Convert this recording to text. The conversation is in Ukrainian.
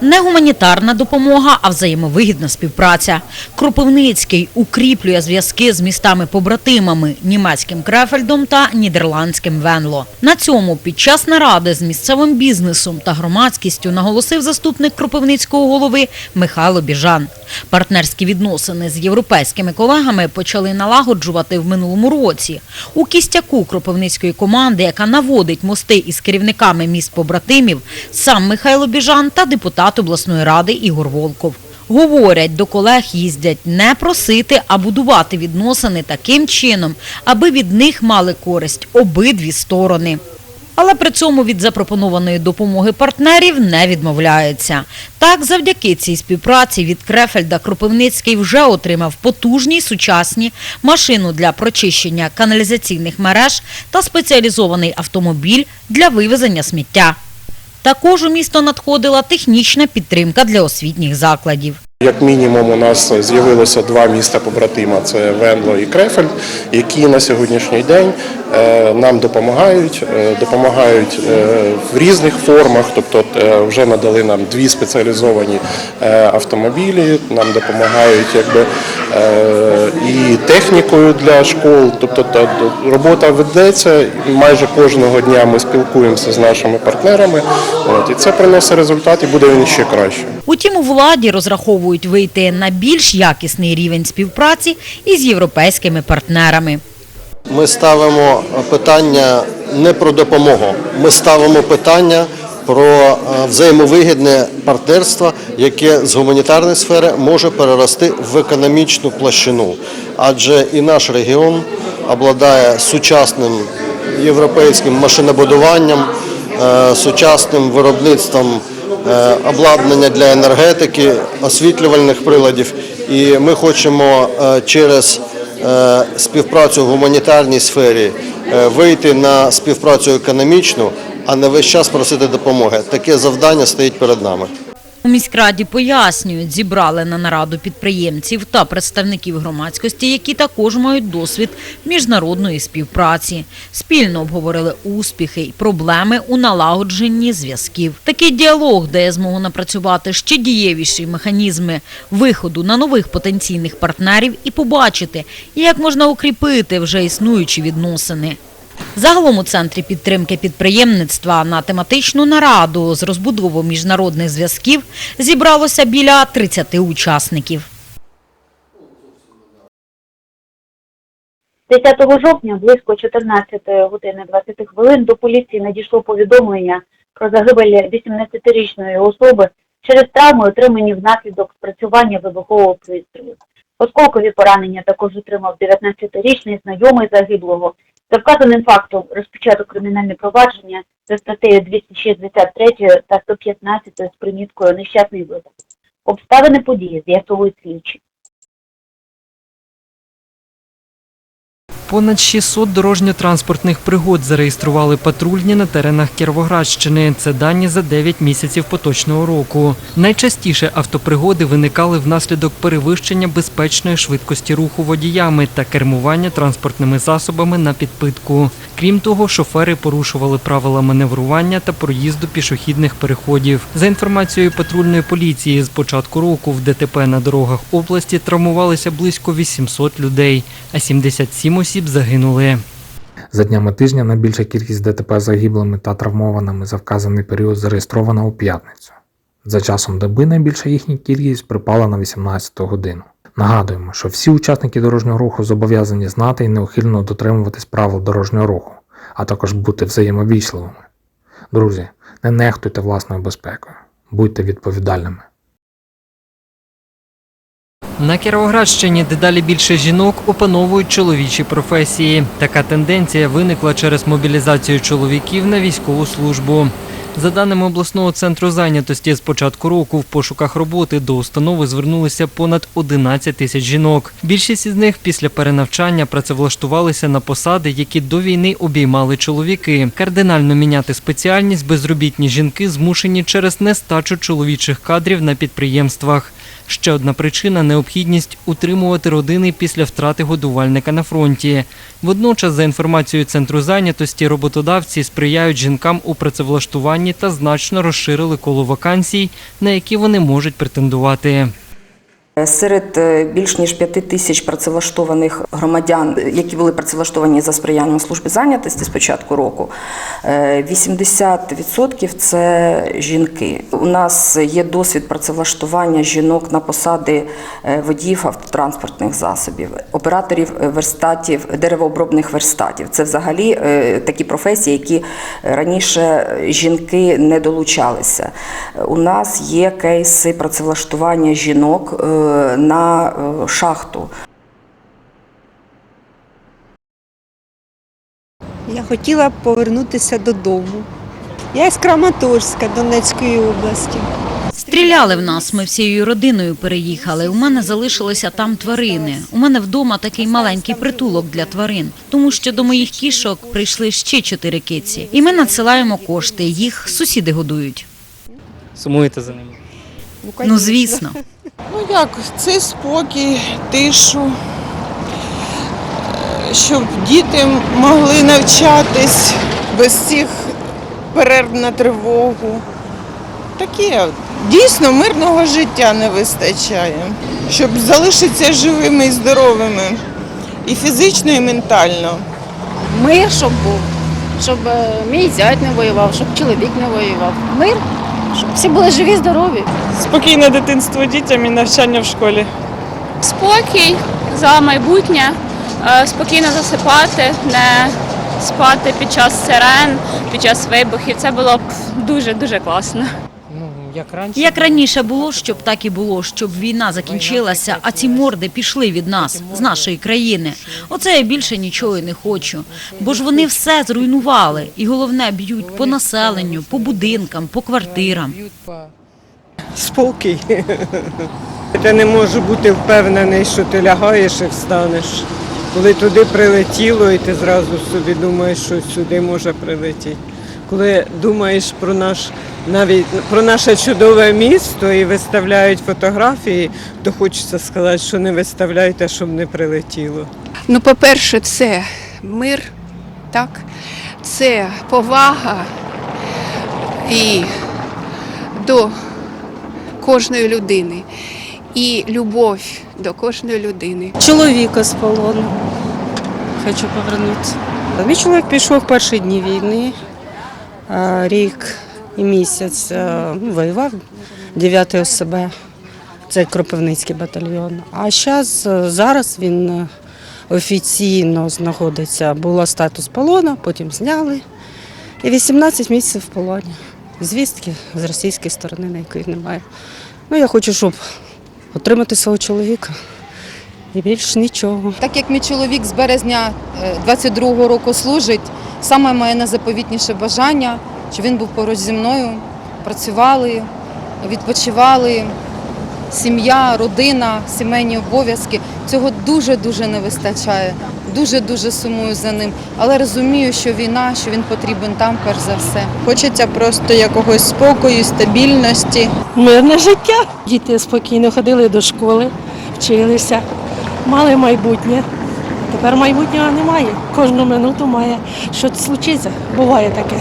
Не гуманітарна допомога, а взаємовигідна співпраця. Кропивницький укріплює зв'язки з містами-побратимами німецьким Крефельдом та нідерландським Венло. На цьому під час наради з місцевим бізнесом та громадськістю наголосив заступник Кропивницького голови Михайло Біжан. Партнерські відносини з європейськими колегами почали налагоджувати в минулому році. У кістяку Кропивницької команди, яка наводить мости із керівниками міст побратимів, сам Михайло Біжан та депутат обласної ради Ігор Волков. Говорять, до колег їздять не просити, а будувати відносини таким чином, аби від них мали користь обидві сторони. Але при цьому від запропонованої допомоги партнерів не відмовляється. Так, завдяки цій співпраці від Крефельда Кропивницький вже отримав потужні сучасні машину для прочищення каналізаційних мереж та спеціалізований автомобіль для вивезення сміття. Також у місто надходила технічна підтримка для освітніх закладів. Як мінімум, у нас з'явилося два міста побратима: це Венло і Крефельд, які на сьогоднішній день е, нам допомагають, е, допомагають е, в різних формах. Тобто, вже надали нам дві спеціалізовані автомобілі, нам допомагають якби і технікою для школ. Тобто, робота ведеться. Майже кожного дня ми спілкуємося з нашими партнерами. І це приносить результат, і буде він ще краще. Утім, у владі розраховують вийти на більш якісний рівень співпраці із європейськими партнерами. Ми ставимо питання не про допомогу, ми ставимо питання про е, взаємовигідне партнерство, яке з гуманітарної сфери може перерости в економічну площину. Адже і наш регіон обладає сучасним європейським машинобудуванням, е, сучасним виробництвом обладнання для енергетики, освітлювальних приладів. І ми хочемо е, через е, співпрацю в гуманітарній сфері е, вийти на співпрацю економічну, а не весь час просити допомоги. Таке завдання стоїть перед нами. У міськраді пояснюють, зібрали на нараду підприємців та представників громадськості, які також мають досвід міжнародної співпраці. Спільно обговорили успіхи і проблеми у налагодженні зв'язків. Такий діалог дає змогу напрацювати ще дієвіші механізми виходу на нових потенційних партнерів і побачити, як можна укріпити вже існуючі відносини. Загалом у центрі підтримки підприємництва на тематичну нараду з розбудову міжнародних зв'язків зібралося біля 30 учасників. 10 жовтня близько 14 години 20 хвилин до поліції надійшло повідомлення про загибель 18-річної особи через травми, отримані внаслідок спрацювання вибухового пристрою. Осколкові поранення також отримав 19-річний знайомий загиблого. За вказаним фактом розпочато кримінальне провадження за статтею 263 та 115 з приміткою нещасний випадок. Обставини події з'ясовують слідчі. Понад 600 дорожньо-транспортних пригод зареєстрували патрульні на теренах Кіровоградщини. Це дані за 9 місяців поточного року. Найчастіше автопригоди виникали внаслідок перевищення безпечної швидкості руху водіями та кермування транспортними засобами на підпитку. Крім того, шофери порушували правила маневрування та проїзду пішохідних переходів. За інформацією патрульної поліції, з початку року в ДТП на дорогах області травмувалися близько 800 людей, а 77 осіб загинули. За днями тижня найбільша кількість ДТП загиблими та травмованими за вказаний період зареєстрована у п'ятницю. За часом доби найбільша їхня кількість припала на 18 годину. Нагадуємо, що всі учасники дорожнього руху зобов'язані знати і неухильно дотримуватись правил дорожнього руху, а також бути взаємовічливими. Друзі, не нехтуйте власною безпекою, будьте відповідальними. На Кіровоградщині дедалі більше жінок опановують чоловічі професії. Така тенденція виникла через мобілізацію чоловіків на військову службу. За даними обласного центру зайнятості, з початку року в пошуках роботи до установи звернулися понад 11 тисяч жінок. Більшість із них після перенавчання працевлаштувалися на посади, які до війни обіймали чоловіки. Кардинально міняти спеціальність безробітні жінки змушені через нестачу чоловічих кадрів на підприємствах. Ще одна причина необхідність утримувати родини після втрати годувальника на фронті. Водночас, за інформацією центру зайнятості, роботодавці сприяють жінкам у працевлаштуванні та значно розширили коло вакансій, на які вони можуть претендувати. Серед е, більш ніж п'яти тисяч працевлаштованих громадян, які були працевлаштовані за сприянням служби зайнятості з початку року, е, 80% – це жінки. У нас є досвід працевлаштування жінок на посади е, водіїв автотранспортних засобів, операторів е, верстатів, деревообробних верстатів. Це взагалі е, такі професії, які раніше жінки не долучалися. У нас є кейси працевлаштування жінок е, на е, шахту. Я хотіла повернутися додому. Я з Краматорська Донецької області. Стріляли в нас, ми всією родиною переїхали. У мене залишилися там тварини. У мене вдома такий маленький притулок для тварин, тому що до моїх кішок прийшли ще чотири киці. І ми надсилаємо кошти. Їх сусіди годують. Сумуєте за ними? Ну звісно. Ну як, це спокій, тишу, е, щоб діти могли навчатись без цих перерв на тривогу. Таке дійсно мирного життя не вистачає, щоб залишитися живими і здоровими і фізично, і ментально. Мир, щоб був, щоб е, мій зять не воював, щоб чоловік не воював. Мир, щоб всі були живі, здорові. Спокійне дитинство дітям і навчання в школі. спокій за майбутнє, е, спокійно засипати, не спати під час сирен, під час вибухів. Це було б дуже дуже класно. Як раніше. Як раніше було, щоб так і було, щоб війна закінчилася, а ці морди пішли від нас, з нашої країни. Оце я більше нічого і не хочу. Бо ж вони все зруйнували. І головне, б'ють по населенню, по будинкам, по квартирам. Спокій. Ти не можеш бути впевнений, що ти лягаєш і встанеш. Коли туди прилетіло, і ти зразу собі думаєш, що сюди може прилетіти. Коли думаєш про наш навіть про наше чудове місто і виставляють фотографії, то хочеться сказати, що не виставляйте, щоб не прилетіло. Ну, по-перше, це мир, так? це повага і до кожної людини, і любов до кожної людини. Чоловіка з полону. Хочу повернутися. Мій чоловік пішов в перші дні війни. А, Рік і місяць ну, воював 9 ОСБ. Це Кропивницький батальйон. А зараз, зараз він е, офіційно знаходиться, було статус полону, потім зняли. І 18 місяців в полоні. Звістки з російської сторони, на якої немає. Ну, я хочу, щоб отримати свого чоловіка. І більш нічого. Так як мій чоловік з березня 22-го року служить, саме моє найзаповітніше бажання, щоб він був поруч зі мною, працювали, відпочивали, сім'я, родина, сімейні обов'язки. Цього дуже-дуже не вистачає. Дуже-дуже сумую за ним. Але розумію, що війна, що він потрібен там, перш за все. Хочеться просто якогось спокою, стабільності. Мирне життя. Діти спокійно ходили до школи, вчилися, мали майбутнє. Тепер майбутнього немає. Кожну минуту має щось случиться. Буває таке.